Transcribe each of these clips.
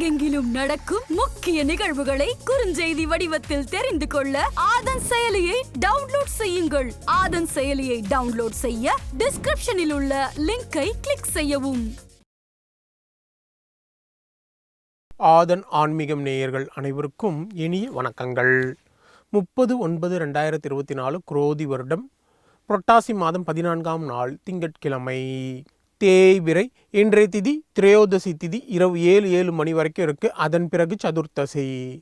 உலகெங்கிலும் நடக்கும் முக்கிய நிகழ்வுகளை குறுஞ்செய்தி வடிவத்தில் தெரிந்து கொள்ள ஆதன் செயலியை டவுன்லோட் செய்யுங்கள். ஆதன் செயலியை டவுன்லோட் செய்ய டிஸ்கிரிப்ஷனில் உள்ள லிங்கை கிளிக் செய்யவும். ஆதன் ஆன்மீகம் நேயர்கள் அனைவருக்கும் இனிய வணக்கங்கள். முப்பது ஒன்பது ரெண்டாயிரத்தி இருபத்தி நாலு குரோதி வருடம். புரட்டாசி மாதம் பதினான்காம் நாள் திங்கட்கிழமை. தேய்பிரை. இன்றைய திதி திரையோதசி திதி இரவு ஏழு ஏழு மணி வரைக்கும் இருக்கு. அதன் பிறகு சதுர்த்தசி.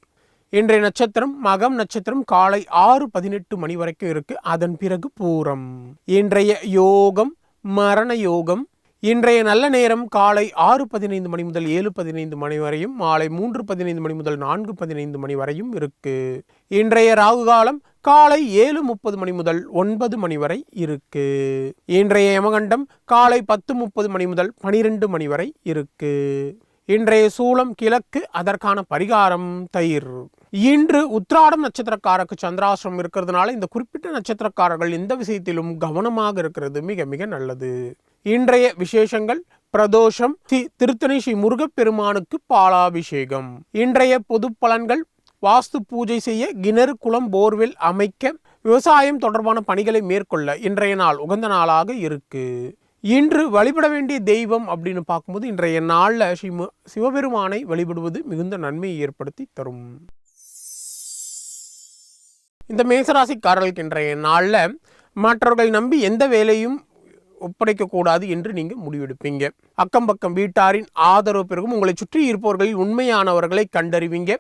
இன்றைய நட்சத்திரம் மகம் நட்சத்திரம் காலை ஆறு பதினெட்டு மணி வரைக்கும் இருக்கு. அதன் பிறகு பூரம். இன்றைய யோகம் மரண யோகம் இன்றைய நல்ல நேரம் காலை ஆறு பதினைந்து மணி முதல் ஏழு பதினைந்து மணி வரையும் மாலை மூன்று பதினைந்து மணி முதல் நான்கு பதினைந்து மணி வரையும் இருக்கு. இன்றைய ராகு காலம் காலை ஏழு முப்பது மணி முதல் ஒன்பது மணி வரை இருக்கு. இன்றைய யமகண்டம் காலை பத்து முப்பது மணி முதல் பனிரெண்டு மணி வரை இருக்கு. இன்றைய சூளம் கிழக்கு அதற்கான பரிகாரம் தயிர். இன்று உத்ராடம் நட்சத்திரக்காரருக்கு சந்திராசிரம் இருக்கிறதுனால இந்த குறிப்பிட்ட நட்சத்திரக்காரர்கள் எந்த விஷயத்திலும் கவனமாக இருக்கிறது மிக மிக நல்லது. இன்றைய விசேஷங்கள் பிரதோஷம் ஸ்ரீ திருத்தணி ஸ்ரீ முருகப்பெருமானுக்கு பாலாபிஷேகம். இன்றைய பொது பலன்கள் வாஸ்து பூஜை செய்ய கிணறு குளம் போர்வெல் அமைக்க விவசாயம் தொடர்பான பணிகளை மேற்கொள்ள இன்றைய நாள் உகந்த நாளாக இருக்கு. இன்று வழிபட வேண்டிய தெய்வம் அப்படின்னு பார்க்கும்போது இன்றைய நாளில் ஸ்ரீ சிவபெருமானை வழிபடுவது மிகுந்த நன்மையை ஏற்படுத்தி தரும். இந்த மேசராசிக்காரர்களுக்கு இன்றைய நாளில் மற்றவர்கள் நம்பி எந்த வேலையும் ஒப்படைக்கக்கூடாது என்று நீங்கள் முடிவெடுப்பீங்க. அக்கம் பக்கம் வீட்டாரின் ஆதரவு பிறகும் உங்களை சுற்றி இருப்பவர்களில் உண்மையானவர்களை கண்டறிவீங்க.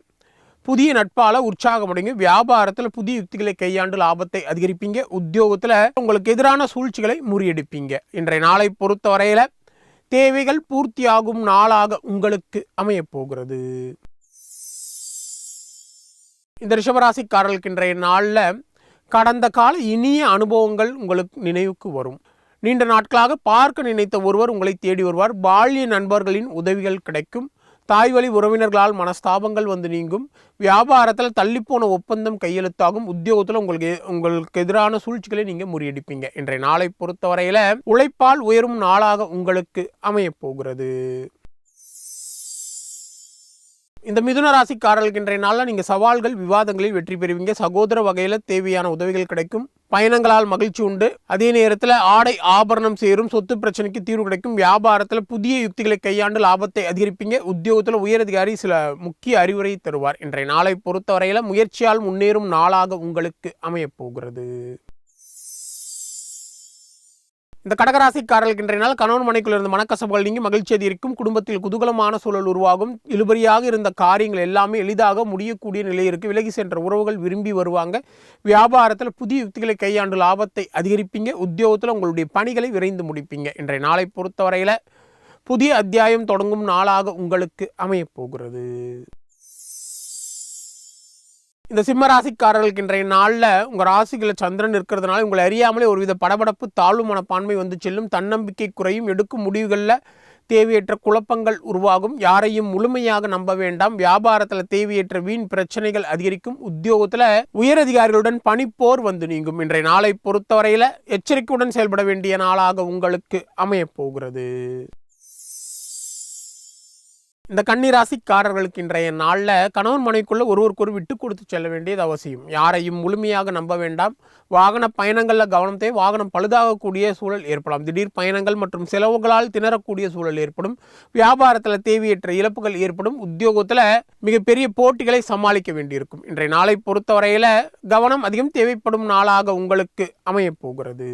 புதிய நட்பால உற்சாகமடைங்க வியாபாரத்தில் புதிய யுக்திகளை கையாண்டு லாபத்தை அதிகரிப்பீங்க. உத்தியோகத்தில் உங்களுக்கு எதிரான சூழ்ச்சிகளை முறியடிப்பீங்க. இன்றைய நாளை பொறுத்தவரையில தேவைகள் பூர்த்தியாகும் நாளாக உங்களுக்கு அமையப் போகிறது. இந்த ரிஷபராசிக்காரர்களுக்கு இன்றைய நாளில் கடந்த கால இனிய அனுபவங்கள் உங்களுக்கு நினைவுக்கு வரும். நீண்ட நாட்களாக பார்க்க நினைத்த ஒருவர் உங்களை தேடி வருவார். பால்ய நண்பர்களின் உதவிகள் கிடைக்கும். தாய் வழி உறவினர்களால் மனஸ்தாபங்கள் வந்து நீங்கும். வியாபாரத்தில் தள்ளிப்போன ஒப்பந்தம் கையெழுத்தாகும். உத்தியோகத்தில் உங்களுக்கு உங்களுக்கு எதிரான சூழ்ச்சிகளை நீங்கள் முறியடிப்பீங்க. இன்றைய நாளை பொறுத்தவரையில் உழைப்பால் உயரும் நாளாக உங்களுக்கு அமையப்போகிறது இந்த மிதுன ராசிக்காரர்களுக்கு இன்றைய நாளில் நீங்கள் சவால்கள் விவாதங்களில் வெற்றி பெறுவீங்க. சகோதர வகையில் தேவையான உதவிகள் கிடைக்கும். பயணங்களால் மகிழ்ச்சி உண்டு. அதே நேரத்தில் ஆடை ஆபரணம் சேரும் சொத்து பிரச்சனைக்கு தீர்வு கிடைக்கும். வியாபாரத்தில் புதிய யுக்திகளை கையாண்டு லாபத்தை அதிகரிப்பீங்க. உத்தியோகத்தில் உயரதிகாரி சில முக்கிய அறிவுரை தருவார். இன்றைய நாளை பொறுத்தவரையில் முயற்சியால் முன்னேறும் நாளாக உங்களுக்கு அமையப் போகிறது. இந்த கடகராசிக்காரர்களுக்கு இன்றைய நாள் கணவன் மனைக்குள் இருந்த மனக்கசப்புகள் நீங்கி மகிழ்ச்சி அதிகரிக்கும் குடும்பத்தில் குதூகலமான சூழல் உருவாகும். இழுபறியாக இருந்த காரியங்கள் எல்லாமே எளிதாக முடியக்கூடிய நிலை இருக்கு. விலகி சென்ற உறவுகள் விரும்பி வருவாங்க. வியாபாரத்தில் புதிய யுக்திகளை கையாண்டு லாபத்தை அதிகரிப்பீங்க. உத்தியோகத்தில் உங்களுடைய பணிகளை விரைந்து முடிப்பீங்க. இன்றைய நாளை பொறுத்தவரையில் புதிய அத்தியாயம் தொடங்கும் நாளாக உங்களுக்கு அமையப் போகிறது இந்த சிம்ம ராசிக்காரர்களுக்கு இன்றைய நாளில் உங்கள் ராசிகளில் சந்திரன் இருக்கிறதுனால உங்களை அறியாமலே ஒருவித படபடப்பு தாழ்வு மனப்பான்மை வந்து செல்லும். தன்னம்பிக்கை குறையும். எடுக்கும் முடிவுகளில் தேவையற்ற குழப்பங்கள் உருவாகும். யாரையும் முழுமையாக நம்ப வேண்டாம். வியாபாரத்தில் தேவையற்ற வீண் பிரச்சனைகள் அதிகரிக்கும். உத்தியோகத்தில் உயரதிகாரிகளுடன் பணிப்போர் வந்து நீங்கும். இன்றைய நாளை பொறுத்தவரையில் எச்சரிக்கையுடன் செயல்பட வேண்டிய நாளாக உங்களுக்கு அமையப் போகிறது. இந்த கன்னிராசிக்காரர்களுக்கு இன்றைய நாளில் கணவன் மனைவிக்குள்ளே ஒருவருக்கொரு விட்டு கொடுத்து செல்ல வேண்டியது அவசியம். யாரையும் முழுமையாக நம்ப வேண்டாம். வாகன பயணங்களில் கவனம் தேவை. வாகனம் பழுதாகக்கூடிய சூழல் ஏற்படலாம். திடீர் பயணங்கள் மற்றும் செலவுகளால் திணறக்கூடிய சூழல் ஏற்படும். வியாபாரத்தில் தேவையற்ற இழப்புகள் ஏற்படும். உத்தியோகத்தில் மிகப்பெரிய போட்டிகளை சமாளிக்க வேண்டியிருக்கும். இன்றைய நாளை பொறுத்தவரையில் கவனம் அதிகம் தேவைப்படும் நாளாக உங்களுக்கு அமையப் போகிறது.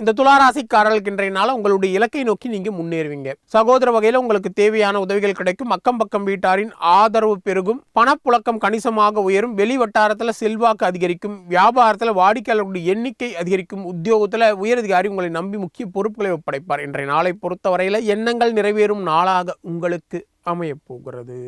இந்த துளாராசிக்காரர்களுக்கு இன்றைய நாள் உங்களுடைய இலக்கை நோக்கி நீங்க முன்னேறுவீங்க. சகோதர வகையில் உங்களுக்கு தேவையான உதவிகள் கிடைக்கும். அக்கம் பக்கம் வீட்டாரின் ஆதரவு பெருகும். பணப்புழக்கம் கணிசமாக உயரும். வெளி வட்டாரத்தில் செல்வாக்கு அதிகரிக்கும். வியாபாரத்தில் வாடிக்கையாளர்களுடைய எண்ணிக்கை அதிகரிக்கும். உத்தியோகத்தில் உயரதிகாரி உங்களை நம்பி முக்கிய பொறுப்புகளை ஒப்படைப்பார். இன்றைய நாளை பொறுத்தவரையில் எண்ணங்கள் நிறைவேறும் நாளாக உங்களுக்கு அமையப் போகிறது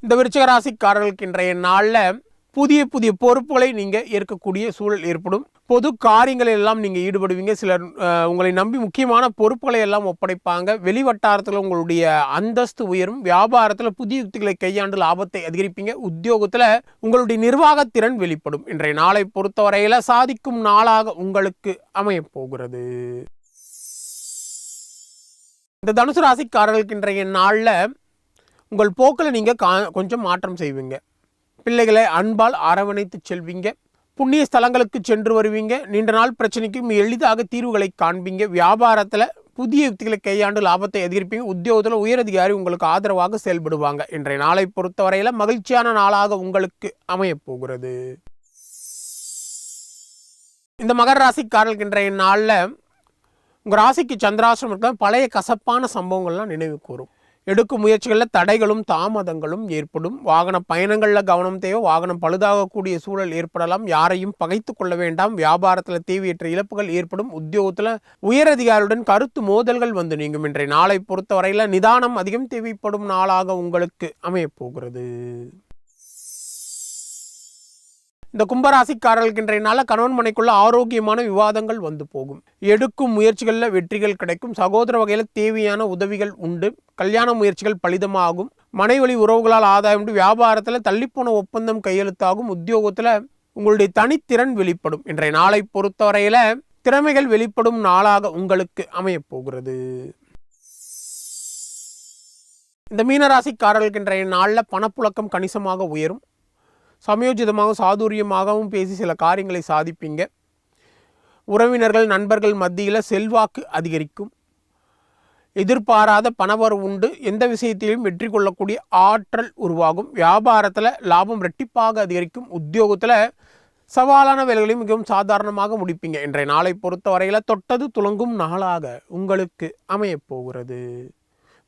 இந்த விருச்சிகராசிக்காரர்களுக்கு இன்றைய நாளில் புதிய புதிய பொறுப்புகளை நீங்கள் ஏற்கக்கூடிய சூழல் ஏற்படும். பொது காரியங்களில் எல்லாம் நீங்கள் ஈடுபடுவீங்க. சிலர் உங்களை நம்பி முக்கியமான பொறுப்புகளை எல்லாம் ஒப்படைப்பாங்க. வெளி வட்டாரத்தில் உங்களுடைய அந்தஸ்து உயரும். வியாபாரத்தில் புதிய யுக்திகளை கையாண்டு லாபத்தை அதிகரிப்பீங்க. உத்தியோகத்தில் உங்களுடைய நிர்வாகத்திறன் வெளிப்படும். இன்றைய நாளை பொறுத்தவரையில் சாதிக்கும் நாளாக உங்களுக்கு அமையப் போகிறது. இந்த தனுசு ராசிக்காரர்களுக்கு இன்றைய நாளில் உங்கள் போக்கில் நீங்கள் கா கொஞ்சம் மாற்றம் செய்வீங்க. பிள்ளைகளை அன்பால் அரவணைத்து செல்வீங்க. புண்ணிய ஸ்தலங்களுக்கு சென்று வருவீங்க. நீண்ட நாள் பிரச்சனைக்கும் எளிதாக தீர்வுகளை காண்பீங்க. வியாபாரத்தில் புதிய யுக்திகளை கையாண்டு லாபத்தை அதிகரிப்பீங்க. உத்தியோகத்தில் உயரதிகாரி உங்களுக்கு ஆதரவாக செயல்படுவாங்க. இன்றைய நாளை பொறுத்தவரையில் மகிழ்ச்சியான நாளாக உங்களுக்கு அமையப்போகிறது இந்த மகர ராசிக்காரர்களுக்கு இன்றைய நாளில் உங்கள் ராசிக்கு சந்திராசிரமம் இருக்க பழைய கசப்பான சம்பவங்கள்லாம் நினைவு கூறும். எடுக்கும் முயற்சிகளில் தடைகளும் தாமதங்களும் ஏற்படும். வாகன பயணங்களில் கவனம் தேவை. வாகனம் பழுதாகக்கூடிய சூழல் ஏற்படலாம். யாரையும் பகைத்து கொள்ள வேண்டாம். வியாபாரத்தில் தேவையற்ற இழப்புகள் ஏற்படும். உத்தியோகத்தில் உயரதிகாரியுடன் கருத்து மோதல்கள் வந்து நீங்கும். இன்றைய நாளை பொறுத்தவரையில் நிதானம் அதிகம் தேவைப்படும் நாளாக உங்களுக்கு அமையப் போகிறது. இந்த கும்பராசிக்காரர்களுக்கு இன்றைய நாளில் கணவன் மனைக்குள்ள ஆரோக்கியமான விவாதங்கள் வந்து போகும். எடுக்கும் முயற்சிகளில் வெற்றிகள் கிடைக்கும். சகோதர வகையில் தேவையான உதவிகள் உண்டு. கல்யாண முயற்சிகள் பலிதமாகும். மனைவழி உறவுகளால் ஆதாயம் உண்டு. வியாபாரத்தில் தள்ளிப்போன ஒப்பந்தம் கையெழுத்தாகும். உத்தியோகத்தில் உங்களுடைய தனித்திறன் வெளிப்படும். இன்றைய நாளை பொறுத்தவரையில் திறமைகள் வெளிப்படும் நாளாக உங்களுக்கு அமையப் போகிறது. இந்த மீனராசிக்காரர்களுக்கு இன்றைய நாளில் பணப்புழக்கம் கணிசமாக உயரும். சமயோஜிதமாகவும் சாதுரியமாகவும் பேசி சில காரியங்களை சாதிப்பீங்க. உறவினர்கள் நண்பர்கள் மத்தியில் செல்வாக்கு அதிகரிக்கும். எதிர்பாராத பணவரவு உண்டு. எந்த விஷயத்திலும் வெற்றி கொள்ளக்கூடிய ஆற்றல் உருவாகும். வியாபாரத்தில் லாபம் ரெட்டிப்பாக அதிகரிக்கும். உத்தியோகத்தில் சவாலான வேலைகளையும் மிகவும் சாதாரணமாக முடிப்பீங்க. இன்றைய நாளை பொறுத்தவரையில் தொட்டது துளங்கும் நாளாக உங்களுக்கு அமையப் போகிறது.